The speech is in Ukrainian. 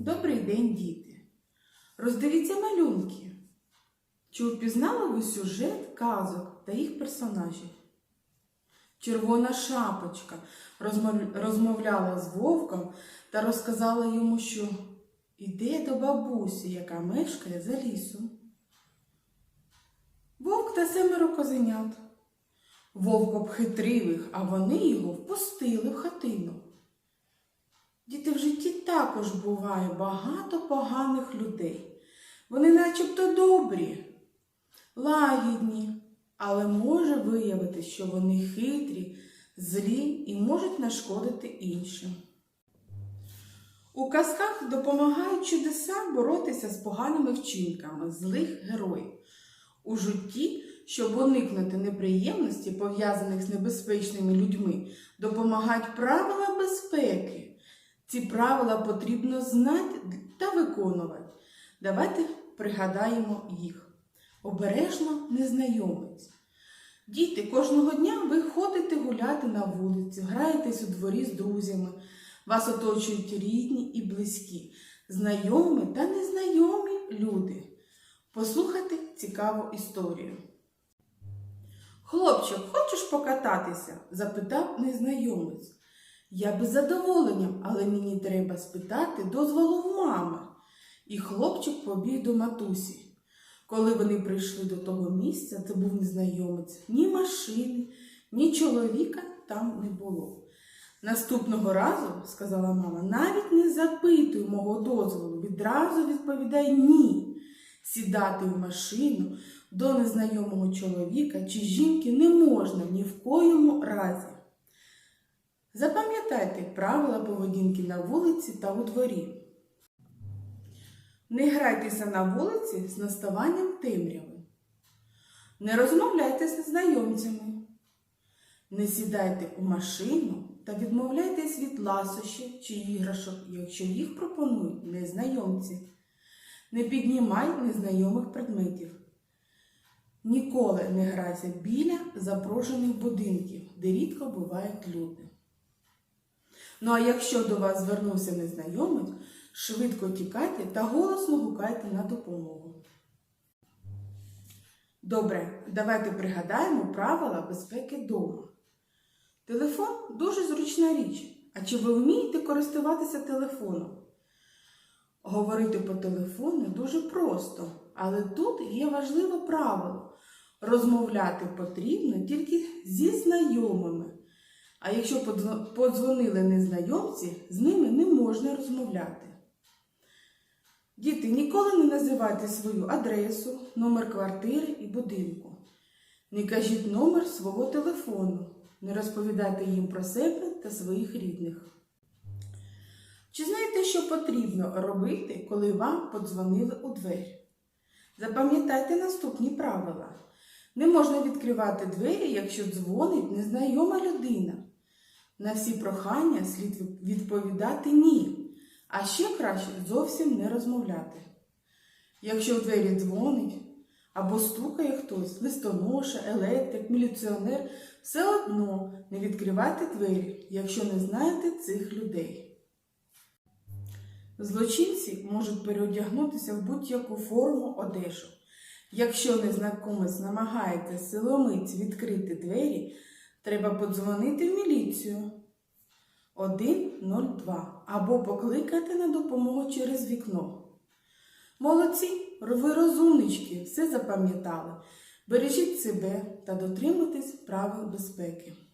Добрий день, діти! Роздивіться малюнки. Чи впізнали ви сюжет казок та їх персонажів? Червона шапочка розмовляла з вовком та розказала йому, що йде до бабусі, яка мешкає за лісом. Вовк та семеро козенят. Вовк обхитрив їх, а вони його впустили в хатину. Діти в житті також буває багато поганих людей. Вони начебто добрі, лагідні, але може виявити, що вони хитрі, злі і можуть нашкодити іншим. У казках допомагають чудеса боротися з поганими вчинками злих героїв. У житті, щоб уникнути неприємності, пов'язаних з небезпечними людьми, допомагають правила безпеки. Ці правила потрібно знати та виконувати. Давайте пригадаємо їх. Обережно незнайомець. Діти, кожного дня ви ходите гуляти на вулиці, граєтесь у дворі з друзями. Вас оточують рідні і близькі, знайомі та незнайомі люди. Послухайте цікаву історію. Хлопчик, хочеш покататися? запитав незнайомець. Я би задоволенням, але мені треба спитати дозволу в мами. І хлопчик побіг до матусі. Коли вони прийшли до того місця, це був незнайомець, ні машини, ні чоловіка там не було. Наступного разу, сказала мама, навіть не запитуй мого дозволу, відразу відповідай ні. Сідати в машину до незнайомого чоловіка чи жінки не можна ні в коєму разі. Запам'ятайте правила поведінки на вулиці та у дворі. Не грайтеся на вулиці з наставанням темряви. Не розмовляйте з незнайомцями. Не сідайте у машину та відмовляйтесь від ласощів чи іграшок, якщо їх пропонують незнайомці. Не піднімай незнайомих предметів. Ніколи не грайся біля запрошених будинків, де рідко бувають люди. Ну а якщо до вас звернувся незнайомець, швидко тікайте та голосно гукайте на допомогу. Добре, давайте пригадаємо правила безпеки вдома. Телефон дуже зручна річ. А чи ви вмієте користуватися телефоном? Говорити по телефону дуже просто, але тут є важливе правило. Розмовляти потрібно тільки зі знайомими. А якщо подзвонили незнайомці, з ними не можна розмовляти. Діти, ніколи не називайте свою адресу, номер квартири і будинку. Не кажіть номер свого телефону. Не розповідайте їм про себе та своїх рідних. Чи знаєте, що потрібно робити, коли вам подзвонили у двері? Запам'ятайте наступні правила. Не можна відкривати двері, якщо дзвонить незнайома людина. На всі прохання слід відповідати ні, а ще краще зовсім не розмовляти. Якщо в двері дзвонить або стукає хтось, листоноша, електрик, міліціонер, все одно не відкривайте двері, якщо не знаєте цих людей. Злочинці можуть переодягнутися в будь-яку форму одежу. Якщо незнайомець намагається силомиць відкрити двері, треба подзвонити в міліцію 102 або покликати на допомогу через вікно. Молодці, ви розумнички, все запам'ятали. Бережіть себе та дотримуйтесь правил безпеки.